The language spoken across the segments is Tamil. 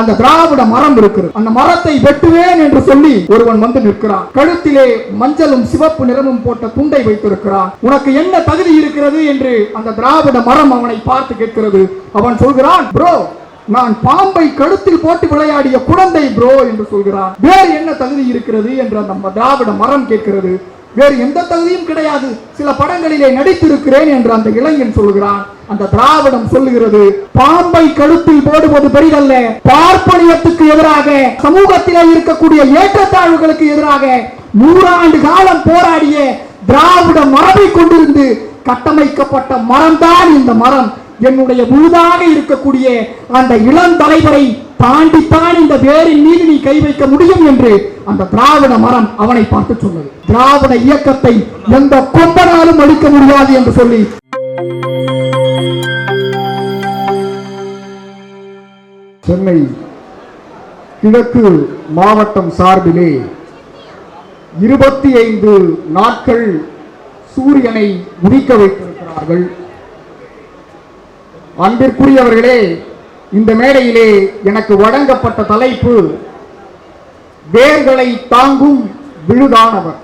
அந்த திராவிட மரம் இருக்கிறது. அந்த மரத்தை வெட்டுவேன் என்று சொல்லி ஒருவன் வந்து நிற்கிறான். கழுத்திலே மஞ்சளும் சிவப்பு நிறமும் போட்ட துண்டை வைத்திருக்கிறான். உனக்கு என்ன தகுதி இருக்கிறது என்று அந்த திராவிட மரம் அவனை பார்த்து கேட்கிறது. அவன் சொல்கிறான் ப்ரோ நான் பாம்பை கழுத்தில் போட்டு விளையாடிய குழந்தை ப்ரோ என்று சொல்கிறான். வேறு என்ன தகுதி இருக்கிறது? என்று அந்த திராவிட மரம் கேட்கிறது. வேறு எந்த தகுதியும் கிடையாது. சில படங்களிலே நடித்திருக்கிறேன் என்று அந்த இளைஞன் சொல்கிறான். அந்த திராவிடம் சொல்லுகிறது பாம்பை கழுத்தில் போடுவது பெரிதல்ல. பார்ப்பனியத்துக்கு எதிராக சமூகத்திலே இருக்கக்கூடிய ஏற்றத்தாழ்வுகளுக்கு எதிராக நூறாண்டு காலம் போராடிய திராவிட மரபை கொண்டிருந்து கட்டமைக்கப்பட்ட மரம்தான் இந்த மரம். என்னுடைய முழுதாக இருக்கக்கூடிய அந்த இளம் தலைவரை தாண்டித்தான் இந்த வேரின் மீது நீ கை வைக்க முடியும் என்று அந்த திராவிட மரம் அவனை பார்த்து சொன்னது. திராவிட இயக்கத்தை எந்த கொம்பனாலும் அழிக்க முடியாது என்று சொல்லி. சென்னை கிழக்கு மாவட்டம் சார்பிலே இருபத்தி ஐந்து நாட்கள் சூரியனை உதிக்க வைத்திருக்கிறார்கள். அன்பிற்குரியவர்களே இந்த மேடையிலே எனக்கு வழங்கப்பட்ட தலைப்பு வேர்களை தாங்கும் விழுதானவர்.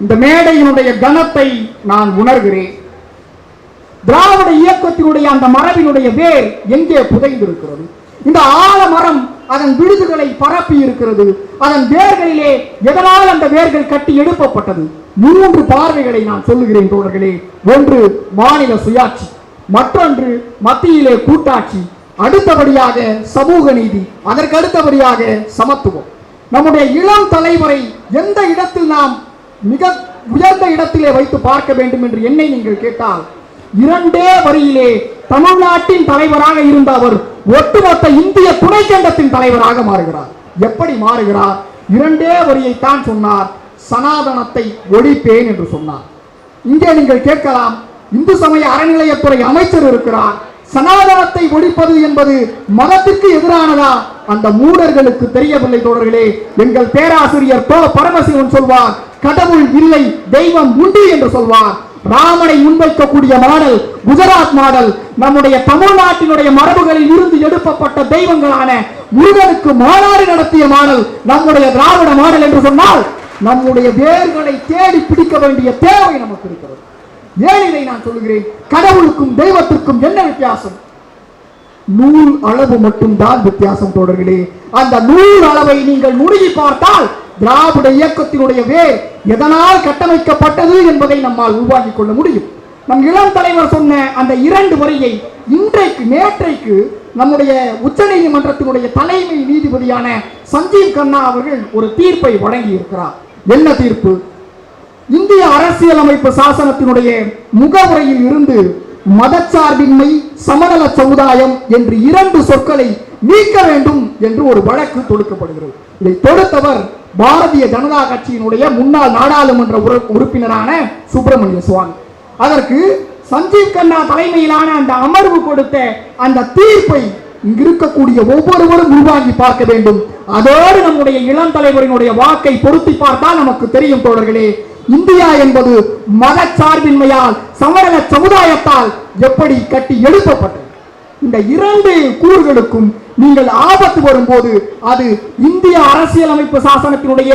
இந்த மேடையினுடைய கனத்தை நான் உணர்கிறேன். திராவிட இயக்கத்தினுடைய அந்த மரபினுடைய வேர் எங்கே புதைந்திருக்கிறது? இந்த ஆலமரம் அதன் விழுதுகளை பரப்பி இருக்கிறது. அதன் வேர்களிலே எதனால் அந்த வேர்கள் கட்டி எழுப்பப்பட்டது? மூன்று பார்வைகளை நான் சொல்லுகிறேன் தோழர்களே. ஒன்று மாநில சுயாட்சி. மற்றொன்று மத்தியிலே கூட்டாட்சி. அடுத்தபடியாக சமூக நீதி அதற்கு அடுத்தபடியாக சமத்துவம். நம்முடைய இளம் தலைவரை எந்த இடத்தில் நாம் மிக உயர்ந்த இடத்திலே வைத்து பார்க்க வேண்டும் என்று என்னை நீங்கள் கேட்டால் இரண்டே வரியிலே தமிழ்நாட்டின் தலைவராக இருந்த அவர் ஒட்டுமொத்த இந்திய துணைக்கண்டத்தின் தலைவராக மாறுகிறார். எப்படி மாறுகிறார்? இரண்டே வரியை தான் சொன்னார் சனாதனத்தை ஒழிப்பேன் என்று சொன்னார். இங்கே நீங்கள் கேட்கலாம் இந்து சமய அறநிலையத்துறை அமைச்சர் இருக்கிறார் சனாதனத்தை ஒழிப்பது என்பது மதத்திற்கு எதிரானதா? அந்த மூடர்களுக்கு தெரியவில்லை தோழர்களே. எங்கள் பேராசிரியர் போ. பரமசிவன் சொல்வார் கடவுள் இல்லை தெய்வம் உண்டு என்று சொல்வார். ராமனை முன்வைக்கக்கூடிய மாடல் குஜராத் மாடல் நம்முடைய தமிழ்நாட்டினுடைய மரபுகளில் இருந்து எடுக்கப்பட்ட தெய்வங்களான முருகனுக்கு மாநாடு நடத்திய மாடல் நம்முடைய திராவிட மாடல் என்று சொன்னால் நம்முடைய வேர்களை தேடி பிடிக்க வேண்டிய தேவை நமக்கு இருக்கிறது. ஏன் இதை நான் சொல்லுகிறேன்? கடவுளுக்கும் தெய்வத்திற்கும் என்ன வித்தியாசம்? நூல் அளவு மட்டும்தான் வித்தியாசம் தொடர்களே அந்த நூல் அளவை நீங்கள் நுணுகி பார்த்தால் திராவிட இயக்கத்தினுடைய வேர் எதனால் கட்டமைக்கப்பட்டது என்பதை நம்மால் உருவாக்கிக் கொள்ள முடியும். நம் இளம் தலைவர் சொன்ன அந்த இரண்டு வரியை இன்றைக்கு நேற்றைக்கு நம்முடைய உச்சநீதிமன்றத்தினுடைய தலைமை நீதிபதியான சஞ்சீவ் கண்ணா அவர்கள் ஒரு தீர்ப்பை வழங்கி இருக்கிறார் என்ன தீர்ப்பு? இந்திய அரசியலமைப்பு சாசனத்தினுடைய முகவுரையில் இருந்து மதச்சார்பின்மை சமநல சமுதாயம் என்று இரண்டு சொற்களை நீக்க வேண்டும் என்று ஒரு வழக்கு தொடுக்கப்படுகிறது. இதை தொடுத்தவர் பாரதிய ஜனதா கட்சியினுடைய முன்னாள் நாடாளுமன்ற உறு- உறுப்பினரான சுப்பிரமணிய சுவாமி. அதற்கு சஞ்சீவ் கண்ணா தலைமையிலான அந்த அமர்வு கொடுத்த அந்த தீர்ப்பை இங்கு இருக்கக்கூடிய ஒவ்வொருவரும் உருவாகி பார்க்க வேண்டும். அதோடு நம்முடைய இளம் தலைவரினுடைய வாக்கை பொருத்தி பார்த்தால் நமக்கு தெரியும் தோழர்களே இந்தியா என்பது மத சார்பின்மையால் சமரல சமுதாயத்தால் எப்படி கட்டி எழுப்பப்பட்டது? இந்த இரண்டு கூறுகளுக்கும் நீங்கள் ஆபத்து வரும்போது அது இந்திய அரசியலமைப்பு சாசனத்தினுடைய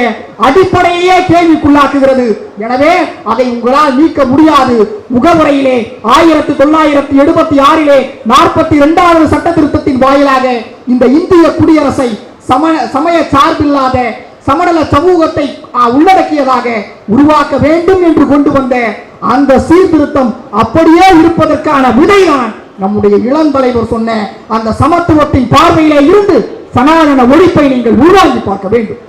அடிப்படையே கேள்விக்குள்ளாக்குகிறது. எனவே அதை உங்களால் நீக்க முடியாது. முகவுரையிலே ஆயிரத்தி தொள்ளாயிரத்தி எழுபத்தி ஆறிலே நாற்பத்தி இரண்டாவது சட்ட திருத்தத்தின் வாயிலாக இந்த இந்திய குடியரசை சம சமய சார்பில்லாத சமநல சமூகத்தை உள்ளடக்கியதாக உருவாக்க வேண்டும் என்று கொண்டு வந்த அந்த சீர்திருத்தம் அப்படியே இருப்பதற்கான விதைதான் நம்முடைய இளம் தலைவர் சொன்ன அந்த சமத்துவத்தின் பார்வையிலே இருந்து சனாதன ஒழிப்பை நீங்கள் உருவாக்கி பார்க்க வேண்டும்.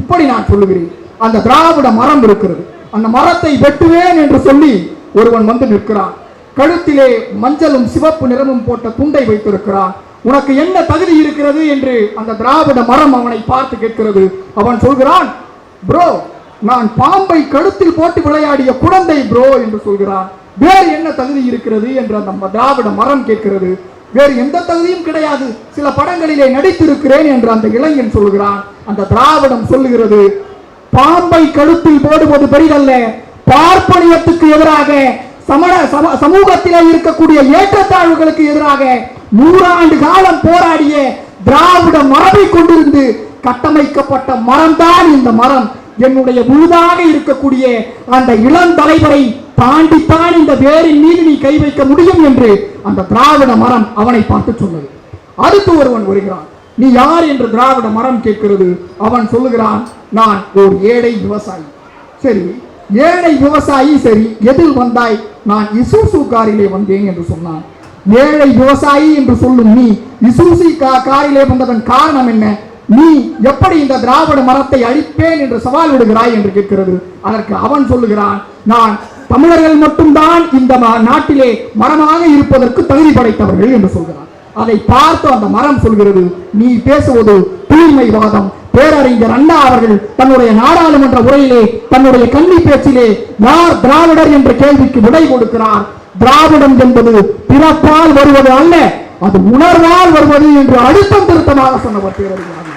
இப்படி நான் சொல்லுகிறேன். அந்த திராவிட மரம் இருக்கிறது. அந்த மரத்தை வெட்டுவேன் என்று சொல்லி ஒருவன் வந்து நிற்கிறான். கழுத்திலே மஞ்சளும் சிவப்பு நிறமும் போட்ட துண்டை வைத்திருக்கிறான். உனக்கு என்ன தகுதி இருக்கிறது என்று அந்த திராவிட மரம் அவனை பார்த்து கேட்கிறது. அவன் சொல்கிறான் ப்ரோ நான் பாம்பை கழுத்தில் போட்டு விளையாடிய குழந்தை ப்ரோ என்று சொல்கிறான். வேறு என்ன தகுதி இருக்கிறது? என்று அந்த திராவிட மரம் கேட்கிறது. வேறு எந்த தகுதியும் கிடையாது. சில படங்களிலே நடித்திருக்கிறேன் என்று அந்த இளைஞன் சொல்கிறான். அந்த திராவிடம் சொல்லுகிறது பாம்பை கழுத்தில் போடுவது பெரிதல்ல. பார்ப்பனியத்துக்கு எதிராக சமண சம- சமூகத்திலே இருக்கக்கூடிய ஏற்றத்தாழ்வுகளுக்கு எதிராக நூறாண்டு காலம் போராடிய திராவிட மரபை கொண்டிருந்து கட்டமைக்கப்பட்ட மரம்தான் இந்த மரம். என்னுடைய முழுதாக இருக்கக்கூடிய அந்த இளம் தலைவரை தாண்டித்தான் இந்த வேரின் மீது நீ கை வைக்க முடியும் என்று அந்த திராவிட மரம் அவனை பார்த்து சொன்னது. அடுத்து ஒருவன் வருகிறான். நீ யார் என்று திராவிட மரம் கேட்கிறது. அவன் சொல்லுகிறான் நான் ஒரு ஏழை விவசாயி. சரி ஏழை விவசாயி சரி எதில் வந்தாய்? நான் இசூசு காரிலே வந்தேன் என்று சொன்னான். ஏழை விவசாயி என்று சொல்லும் நீ இசூசி கா- காரிலே வந்ததன் காரணம் என்ன? நீ எப்படி இந்த திராவிட மரத்தை அழிப்பேன் என்று சவால் விடுகிறாய் என்று கேட்கிறது. அதற்கு அவன் சொல்லுகிறான் நான் தமிழர்கள் மட்டும்தான் இந்த நாட்டிலே மரமாக இருப்பதற்கு தகுதி படைத்தவர்கள் என்று சொல்கிறான். அதை பார்த்து அந்த மரம் சொல்கிறது. நீ பேசுவது தூய்மைவாதம். பேரறிஞர் அண்ணா அவர்கள் தன்னுடைய நாடாளுமன்ற உரையிலே தன்னுடைய கல்வி பேச்சிலே யார் திராவிடர் என்ற கேள்விக்கு விடை கொடுக்கிறார். திராவிடம் என்பது பிறப்பால் வருவது அல்ல அது உணர்வால் வருவது என்று அழுத்தம் திருத்தமாக சொன்னவர் பேரறிஞர்.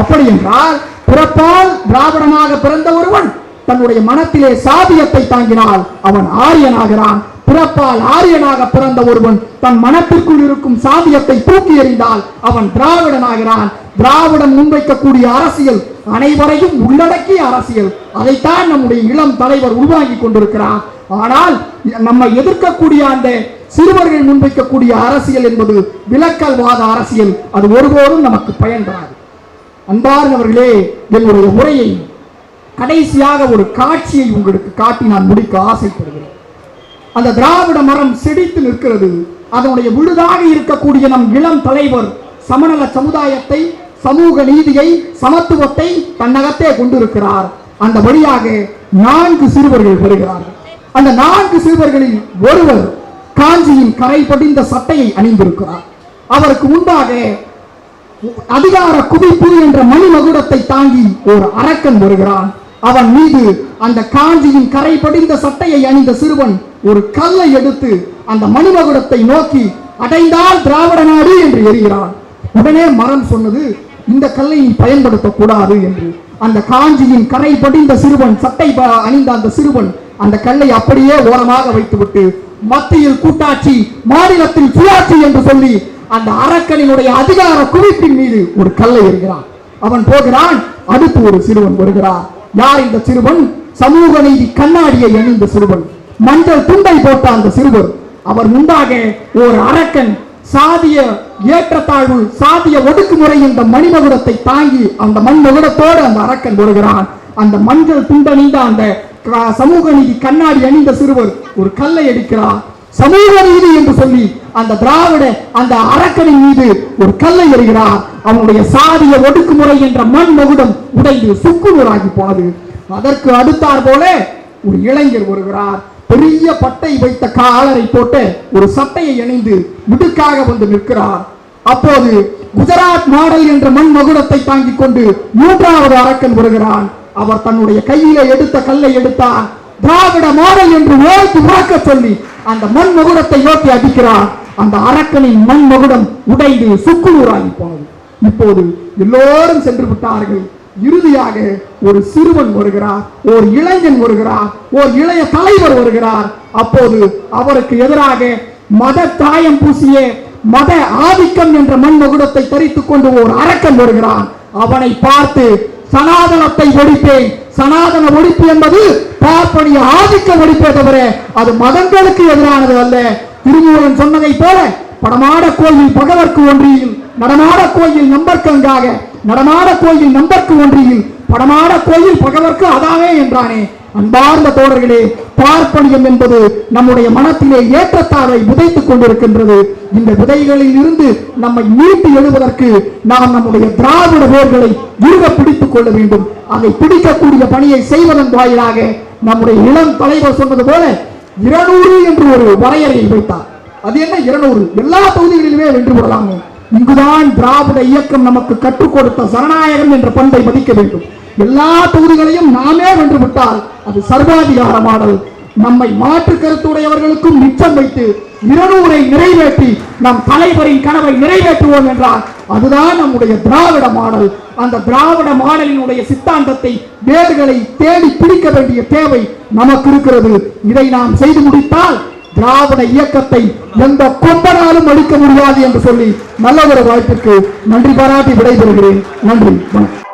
அப்படி என்றால் பிறப்பால் திராவிடனாக பிறந்த ஒருவன் தன்னுடைய மனத்திலே சாதியத்தை தாங்கினால் அவன் ஆரியனாகிறான். பிறப்பால் ஆரியனாக பிறந்த ஒருவன் தன் மனத்திற்குள் இருக்கும் சாதியத்தை தூக்கி எறிந்தால் அவன் திராவிடனாகிறான். திராவிடம் முன்வைக்கக்கூடிய அரசியல் அனைவரையும் உள்ளடக்கிய அரசியல். அதைத்தான் நம்முடைய இளம் தலைவர் உருவாக்கி கொண்டிருக்கிறார். ஆனால் நம்மை எதிர்க்கக்கூடிய அந்த சிறுவர்கள் முன்வைக்கக்கூடிய அரசியல் என்பது விலக்கல்வாத அரசியல். அது ஒருபோதும் நமக்கு பயன் அன்பார்ந்தவர்களே என்னுடைய உரையை கடைசியாக ஒரு காட்சியை உங்களுக்கு காட்டி நான் முடிக்க ஆசைப்படுகிறேன். அந்த திராவிட மரம் செடித்து நிற்கிறது. அதனுடைய விழுதாக இருக்கக்கூடிய நம் இளம் தலைவர் சமநல சமுதாயத்தை சமூக நீதியை சமத்துவத்தை தன்னகத்தே கொண்டிருக்கிறார். அந்த வழியாக நான்கு சிறுவர்கள் வருகிறார்கள். அந்த நான்கு சிறுவர்களில் ஒருவர் காஞ்சியின் கரை படிந்த சட்டையை அணிந்திருக்கிறார். அவருக்கு முன்பாக அதிகார குவிப்பு என்ற மணிமகுடத்தை தாங்கி ஒரு அரக்கன் வருகிறான். அவன் மீது அந்த காஞ்சியின் கரை படிந்த சட்டையை அணிந்த சிறுவன் ஒரு கல்லை எடுத்து அந்த மணிமகுடத்தை நோக்கி அடைந்தால் திராவிட நாடு என்று எறிகிறான் உடனே மரம் சொன்னது இந்த கல்லை நீ பயன்படுத்தக் கூடாது என்று. அந்த காஞ்சியின் கரை படிந்த சிறுவன் சட்டை ப- அணிந்த அந்த சிறுவன் அந்த கல்லை அப்படியே ஓரமாக வைத்துவிட்டு மத்தியில் கூட்டாட்சி மாநிலத்தில் சுயாட்சி என்று சொல்லி அந்த அரக்கனினுடைய அதிகார குவிப்பின் மீது ஒரு கல்லை எறிகிறான். அவன் போகிறான் அடுத்து ஒரு சிறுவன் வருகிறான். யார் இந்த சிறுவன்? சமூக நீதி கண்ணாடியை அணிந்த சிறுவன். மஞ்சள் துண்டை போட்ட அந்த சிறுவர். அவர் முன்பாக ஒரு அரக்கன் சாதிய ஏற்றத்தாழ்வு சாதிய ஒடுக்குமுறை என்ற மணிமகுடத்தை தாங்கி அந்த மண்மகுடத்தோடு அந்த அரக்கன் வருகிறான். அந்த மஞ்சள் துண்டணிந்த அந்த சமூக நீதி கண்ணாடி அணிந்த சிறுவர் ஒரு கல்லை எடுக்கிறார். சமூக நீதி என்று சொல்லி அந்த திராவிட அந்த அரக்கனின் மீது ஒரு கல்லை எறிகிறார். அவனுடைய சாதிய ஒடுக்குமுறை என்ற மண் மகுடம் உடைந்து சுக்குநூறாகி போனது. அதற்கு அடுத்தார் போல ஒரு இளைஞர் வருகிறார் பெரிய பட்டை வைத்த காலரை போட்டு ஒரு சட்டையை அணிந்து விடுக்காக வந்து நிற்கிறார். அப்போது குஜராத் மாடல் என்ற மண் மகுடத்தை தாங்கிக் கொண்டு மூன்றாவது அரக்கன் வருகிறான். அவர் தன்னுடைய கையில எடுத்த கல்லை எடுத்தார் திராவிட மாடல் என்று ஓய்த்து உறக்க சொல்லி அந்த மண் மகுடத்தை நோக்கி அடிக்கிறார். அந்த அரக்கனின் மண் மகுடம் உடைந்து சுக்குநூறாகி போனது. இப்போது எல்லோரும் சென்று விட்டார்கள். இறுதியாக ஒரு சிறுவன் வருகிறார் ஒரு இளைஞன் வருகிறார் ஒரு இளைய தலைவர் வருகிறார். அப்போது அவருக்கு எதிராக மத தாயம் பூசிய மத ஆதிக்கம் என்ற மண்மகுடத்தை தரித்துக் கொண்டு ஒரு அரக்கன் வருகிறான். அவனை பார்த்து சனாதனத்தை ஒழிப்பேன். சனாதன ஒழிப்பு என்பது பார்ப்பனிய ஆதிக்க ஒழிப்பே தவிர அது மதங்களுக்கு எதிரானது அல்ல. திருமூலன் சொன்னதை போல படமாட கோயில் பகவர்க்கு ஒன்றியில் நடமாட கோயில் நம்பர்க்கங்காக நடமாட கோயில் நம்பர்க்கு ஒன்றியில் படமாட கோயில் பகவர்க்கு அதாவே என்றானே. அன்பார்ந்த தோழர்களே பார்ப்பனியம் என்பது நம்முடைய மனத்திலே ஏற்றத்தாழ்வை விதைத்துக் கொண்டிருக்கின்றது. இந்த விதைகளில் இருந்து நம்மை மீட்டு எழுவதற்கு நாம் நம்முடைய திராவிட வேர்களை இறுக பிடித்துக் கொள்ள வேண்டும். அதை பிடிக்கக்கூடிய பணியை செய்வதன் வாயிலாக நம்முடைய இளம் தலைவர் சொன்னது போல இருநூறு என்று ஒரு வரையறையை வைத்தார். அது என்ன? இருநூறு. எல்லா தொகுதிகளிலுமே வென்று விடலாமே. இங்குதான் திராவிட இயக்கம் நமக்கு கற்றுக் கொடுத்த சரணாயகம் என்ற பண்பை மதிக்க வேண்டும். எல்லா தொகுதிகளையும் நாமே வென்று விட்டால் அது சர்வாதிகார மாடல். நம்மை மாற்று கருத்துடையவர்களுக்கும் மிச்சம் வைத்து இருநூறை நிறைவேற்றி நம் தலைவரின் கனவை நிறைவேற்றுவோம் என்றால் அதுதான் நம்முடைய திராவிட மாடல். அந்த திராவிட மாடலினுடைய சித்தாந்தத்தை வேர்களை தேடி பிடிக்க வேண்டிய தேவை நமக்கு இருக்கிறது. இதை நாம் செய்து முடித்தால் திராவிட இயக்கத்தை எந்த கொம்பனாலும் அழிக்க முடியாது என்று சொல்லி நல்ல ஒரு வாய்ப்பிற்கு நன்றி பாராட்டி விடைபெறுகிறேன். நன்றி. வணக்கம்.